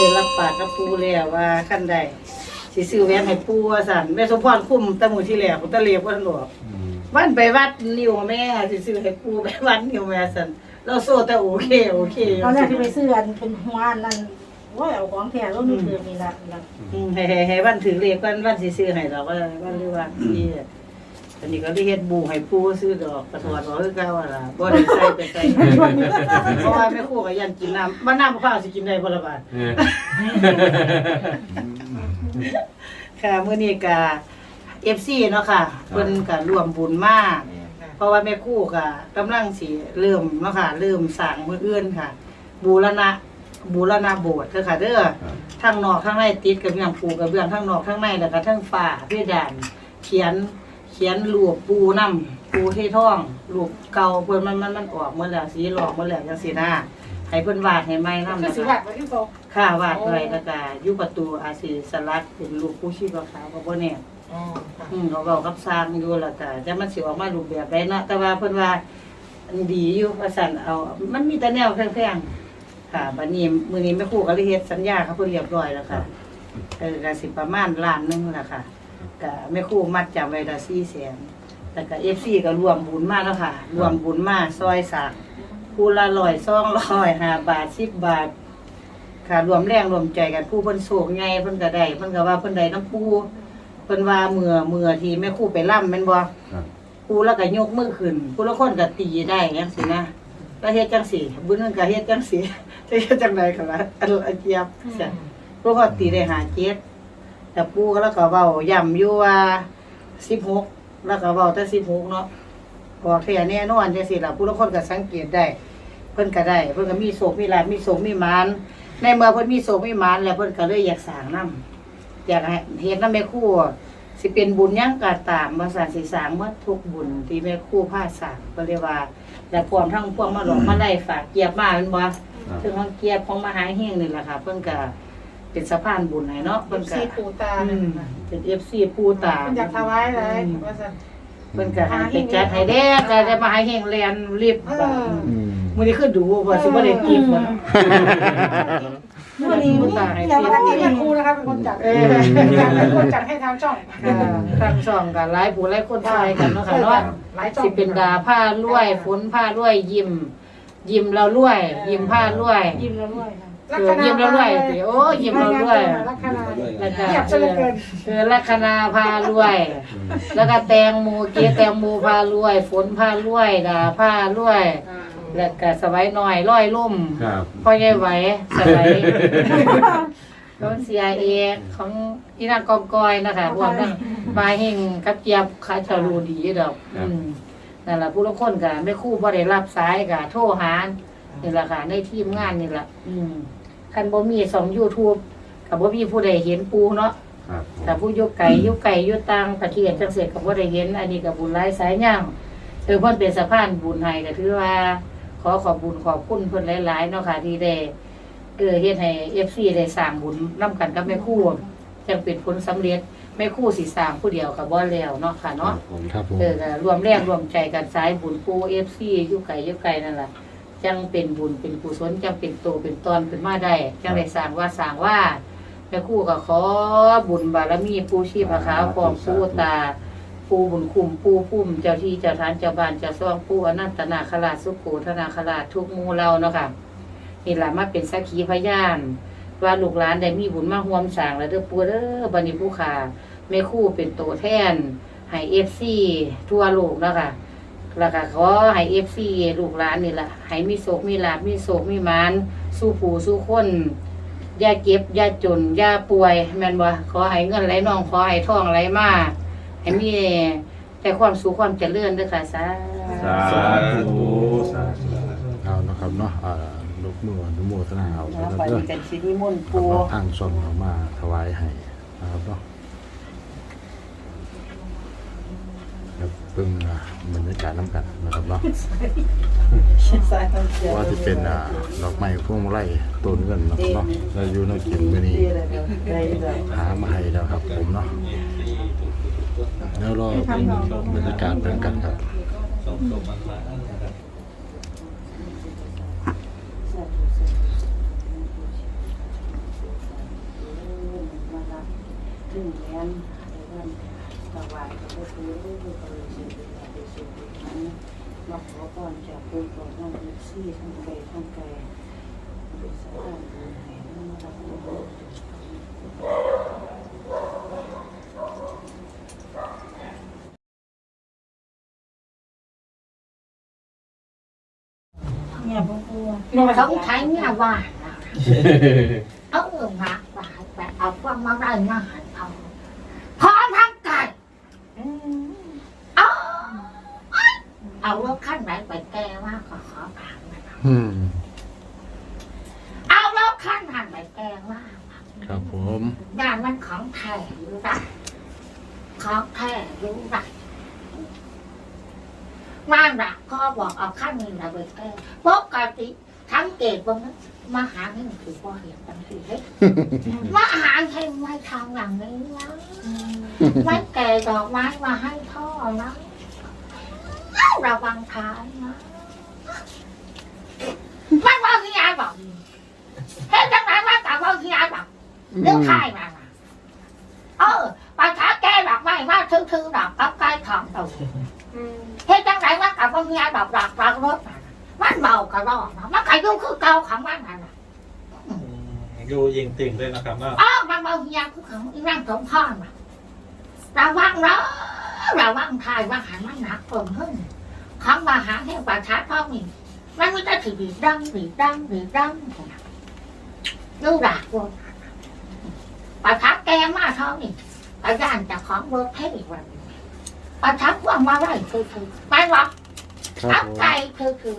กับปูแล้วว่าขั้นใดสิซื้อแหวนให้ปูว่าสั่นแม่สมพรคุ้มแตะมือที่แล้วตะเลียบว่าหลวกอืมวันไปวัดนิวแม่สิซื้อให้ปูไปวัดนิวแม่สั่นเราโซ่แต่โอเคโอเคตอนแรกที่ไปซื้ออันเป็นหัวอันนั่นว่าเอาของแท้แล้วนี่คือมีละละ อืมให้ให้ให้วันถือเลขวันวันสิซื้อให้ดอกว่าวันหรือว่าที่ อันนี้ก็ได้เฮ็ดบูให้ปูซื้อดอกกระถวดบ่คือเก่าอะล่ะบ่ได้ใส่ไปใส่เพราะว่าแม่ครูก็ยันกินน้ำบ้านน้ำมะพร้าวสิกินได้บ่ล่ะบาดเออค่ะมื้อนี้ก็ FC เนาะค่ะเพิ่นก็ร่วมบุญมาก เพราะว่าแม่ครู่ก็กำลังสิเริ่มเนาะค่ะเริ่มสร้างมื้ออื่นค่ะ บูรณะบูรณะโบสถ์เด้อค่ะเด้อครับทั้งนอกทั้งในติดกับเบื้องปูกับเบื้องทั้งนอกทั้งในแล้วก็ทั้งฝ้าเพดานเขียนเขียนรูปปูนำปูเทท่องรูปเก่าเพิ่นมันมันมันออกหมดแล้วสีหลอกหมดแล้วจังซี่นะให้เพิ่นวาดให้ใหม่นำคือนะสิคะ วัดไว้ที่โตะค่าวาดไว้แล้วก็อยู่ประตูอาศีสลักเป็นรูปผู้ชีพขาวก็บ่แน่อ๋อค่ะอืมเขาบอกกับสร้างอยู่แล้วก็จะมันสิออกมารูปแบบใดเนาะแต่ว่าเพิ่นว่าอันดีอยู่ว่าซั่นเอา มันมีแต่แนวแพงๆค่ะบัดนี้มื้อนี้แม่ครูก็เลยเฮ็ดสัญญาเขาเพิ่นเรียบร้อยแล้วค่ะเออก็สิประมาณล้านหนึงล่ะค่ะ ก็แม่ครูมัดจำไว้ละ400,000แต่ก็ FC ก็รวมบุญมาแล้วค่ะ รวมบุญมาซอยสร้างผู้ละ100 200 5บาท10บาท ค่ะรวมแรงรวมใจกันผู้เพิ่นโศกไงเพิ่นก็ได้เพิ่นก็ว่าเพิ่นได้น้ำปูเพิ่นว่าเมื่อเมื่อที่แม่ครูไปล่ำแม่นบ่ครับปูแล้วก็ยกมือขึ้นผู้ละคนก็ตีได้จังซี่นะแล้วเฮ็ดจังซี่บุญนึงก็เฮ็ดจังซี่จะเฮ็ดจังไดก็ว่าอันอันเจียบเสียพวกก็ตีได้หาเจ็ด แต่ปูก็แล้วก็เว้าย้ำอยู่ว่า16แล้วก็เว้าแต่16เนาะบอกแท้แน่นอนจังซี่ล่ะผู้ละคนก็สังเกตได้ เพิ่นก็ได้ เพิ่นก็มีโศกมีลาภมีโศกมีหมานในเมื่อเพิ่นมีโศกมีหมานแล้วเพิ่นก็เลยอยากสร้างนํอยากให้เฮ็ดนำแม่ครูสิเป็นบุญหยังก็ตามว่าสร้างสิสร้างหมดทุกบุญที่แม่ครูพาสร้างก็เรียกว่าและพร้อมทั้งพวกมาหลอกมาไล่ฝากเกียบมาแม่นบ่ครับถึงของเกียบของมหาเฮงนี่แหละค่ะ เพิ่นก็ เป็นสะพานบุญให้เนาะเป็เพิ่นนก็สีปูตาอืเนี่ยมค่ะเป็น FC ปูตามันอยากถวายเลยว่าซั่น เพิ่นก็ให้ไปจัดให้แด้ก็ได้มาหาเฮงแลนรีบเออ อืมมื้อนี้คือดูว่าสิบ่ได้กินบ่เนาะมื่อนี้นี่อย่างปกติแม่ครูนะคะเป็นคนจัดเออเป็นคนจัดให้ทางช่องค่ะทางช่องกันหลายผู้หลายคนชายกันเนาะค่ะเนาะหลายช่องสิเป็นดาผ้ารวยฝนผ้ารวยยิ้ม ยิ้มเรารวย ยิ้มผ้ารวย ยิ้มแล้วด้วยค่ะ เออยิ้มแล้วรวยสิโอ้ยิ้มแล้วรวย ลัคนาแล้วก็เงียบซะเหลือเกิน คือลัคนาพารวย แล้วก็แตงโมเกียแตงโมพารวย ฝนพารวยดาผ้ารวย แล้วก็สบายน้อยร้อยลุ่มครับพ่อใหญ่ไหวสบายรถ CIA ของอีนางกองกอยนะคะพวกนั้นปลาเฮงกับเจียบขาชารูดีดอกอืมนั่นแหละผู้ละคนก็ไม่คู่บ่ได้รับสายก็โทรหานี่แหละค่ะในทีมงานนี่แหละอืม คันบ่มีสอง YouTube ก็บ่มีผู้ใดเห็นปูเนาะครับแต่ผู้อยู่ไกลอยู่ไกลอยู่ต่างประเทศจังซี่ก็บ่ได้เห็น อันนี้ก็บุญหลายสายย่างเออเพิ่นเป็นสะพานบุญให้ก็ถือว่า ขอขอบบุญขอบคุณเพิ่นหลายๆเนาะค่ะที่ได้เออเฮ็ดให้ FC ได้สร้างบุญนํกันกับแม่ครูจังเป็นผลสำเร็จแม่ครูสิสร้างผู้เดียวก็บ่แล้วเนาะค่ะเนาะผม ครับผม เออก็รวมแรงรวมใจกันสายบุญปู FC อยู่ไกลอยู่ไกลนั่นล่ะ จังเป็นบุญเป็นกุศลจังเป็นโตเป็นตอนขึ้นมาได้จังได้สร้างว่าสร้างว่าแม่ครูก็ขอบุญบารมีปูชีพขาวของปูตาปูบุญคุมปูพุ่มเจ้าที่เจ้าทานเจ้าบ้านเจ้าซ่องปูอนันตนาคราชสุขโขธนาคราชทุกหมูเราเนาะค่ะนี่แหละมาเป็นสักขีพยาน ว่าลูกหลานได้มีบุญมาห่วมสร้างแล้วเด้อปูเด้อบัดนี้ผู้ขาแม่ครู่เป็นตัวแทนให้เอฟซีทั่วโลกเนาะค่ะ แล้วก็ขอให้เอฟซีลูกหลานนี่แหละให้มีโศกมีลาภมีโศกมีหมานสู้ผู้สู้คนอย่าเก็บอย่าจนอย่าป่วย แม่นบ่ขอให้เงินไหลนองขอให้ทองไหลมาให้มีแต่ความสุขความเจริญด้วยค่ะสาสาธุสาธุเอานะครับเนาะอ่าลกมืออนุโมทนาเอาธุแล้วปเด้อฏิกันสินิมนต์ครับปูเนาะทางส่งเอามาถวายให้นะครับเนาะครับเพิ่งอ่า บรรยากาศน้ำกันนะครับเนาะว่าจะเป็นอ่าดอกไม้พวงไร่ต้นเงินนะครับเนาะเราอยู่นอกกินไม่นี่หามาให้แล้วครับผมเนาะแล้วรอบรรยากาศเป็นกันครับถึงแม้นอะไรก็ตะวันก็คือ สูงมาขอพรจากคุณก่อตั้งลูกซี่ทั้งไกลทั้งไกลดูสภาพดูไหนนั่งรับรู้เยอปูเนี่ยเขาใช้เนี่ยว่าเอาเองมาแบบเอาความมาได้มาเอาพร้อมทั้งไก่ nhà bà ông ở ngã bà bà ông qua mà đây mà hành ông khó thắng cài ông nó khăn lại phải kè mà khó khó bạn อืม ông nó khăn hành phải kè mà ครับผม nhà nó không thể như vậy không thể như vậy mà đã có บอกเอาขั้นนี้นะไปแก้ปกติทั้งเกตว่ามันมาหาให้มันถือว่าเห็นตั้งสี่เฮ้ยมาหาให้ไม่ทำอย่างนี้นะไม่แก่ดอกไม้มาให้พ่อนะ ระวังทายนะไม่ว่าที่ยายบอกเฮ้ยจังไหนว่าแต่ว่าที่ยายบอกเรื่องใครมาน่ะเออปัญหาแกดอกไม้มาทื่อๆดอกกับไก่ของตัวเฮ้ยจังไหนว่าแต่ว่าที่ยายบอกดอกดอกรถน่ะมันเบากระรอกนะมันกระยุ่งคือเก่าของมันน่ะนะอยู่ยิงติ่งเลยนะครับว่าอ้าวมันเอายาผู้ขังอีนั่งสมพ่อมาระวังนะระวังทายว่าหันมันหนักเปิ่มขึ้น คำมาหาให้ประชาพ่อมีมันไม่ได้ถือดีดังดีดังดีดังดูดักวนประชาแกมาเท่านี้อาจารย์จะของเวิร์กเทอีกวันประชาว่ามาไรคือคือไม่หรอกครับอัพผมไก่คือคือ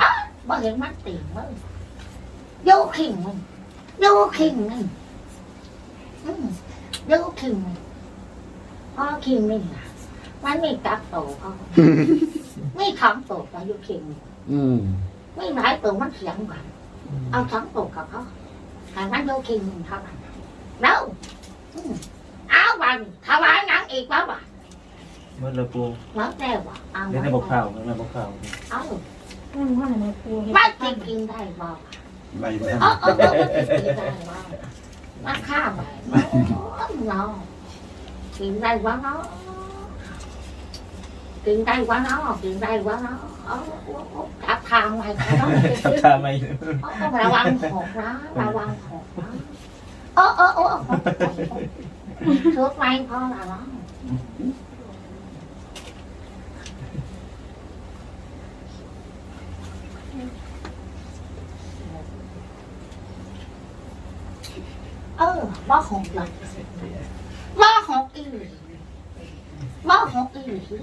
อ้าวบ่เห็นมันตีมึงโยขิงมึงโยขิงมึงโยขิงมึงพ่อขิงมึงอะ มันมีกักโตเขาไม่ทำโตกับโยขิงมึงอืมไม่หลายตัวมันเสียงกันเอาสองโตกับเขาหามันโยขิงมึงเท่านั้นแล้วอืมเอาวันถวายหนังอีกแล้วบ่ะเมื่อเราปูเมื่อแน่บ่ะเอาเล่นในบกข่าวเล่นในบกข่าวเอานั่นว่าแม่ปูเฮ็ดมันกินกินได้บ่ไล่ไปเออเออเออมันกินได้บ่มันข้ามไปเนาะกินได้วะเนาะ กินได้วะเนาะกินได้วะเนาะเอาจับทางไว้เขาต้องทับทาไม่ระวังหกนะระวังหกนะเออเออเออชุดไม่พอละเนาะเออบ่หกเลยบ่หกอีหลีบ่หกอีหลีบ่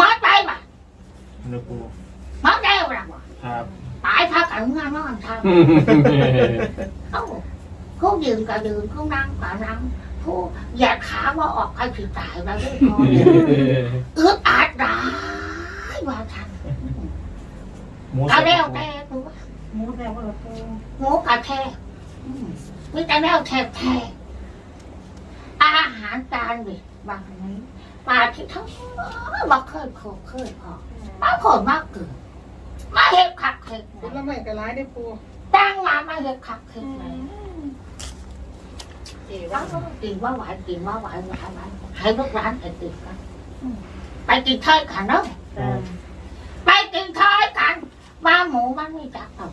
มาไปบ่ะเราปูมาได้บ่ะบ่ครับตายพักกันงานนอนทำเอ้าผู้ยืนก็ยืนผู้นั่งก็นั่งผู้เหยียดขาว่าออกใครผิดตายแล้วด้วยพออึดอัดได้ว่าทันหมูกระเด้วแต่ตัวหมูแต่ว่าปูหมูกระแทกอืมมีแต่แนวแทกแทกอาหารจานดิบางนี้ปลาที่ทั้งมาเคยโคเคยพอมาผลมากเกินมาเห็ดขักเห็ดผลไม้ก็หลายได้ปูตั้งมามาเห็ดขักเห็ดเลยว่ากินว่าหวานกินว่าหวานหวานหวานให้ลูกร้านไปติดกันอืมไปกินเทยกันเนาะไปกินเทยกันว่าหมูมันไม่จักต่อ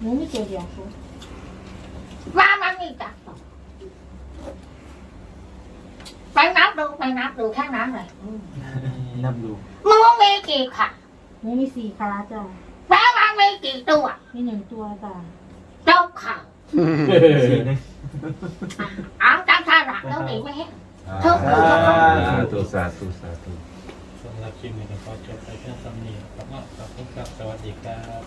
หมูมีตัวเดียวปูว่ามันไม่จักต่อไปนับ ดูไปนับดูแค่นั้นเลยอืมนับดูหมูมีกี่ขาหมูมีสี่ขาจ้ะแล้วมันมีกี่ตัวมีหนึ่งตัวจ้ะเจ้าข่าวสี่นึงเอาจังท่าหลักแล้วหนีไม่ให้สาธุสาธุสาธุสำหรับคลิปนี้ก็ขอจบไปแค่สำเนียงครับขอบคุณครับสวัสดีครับ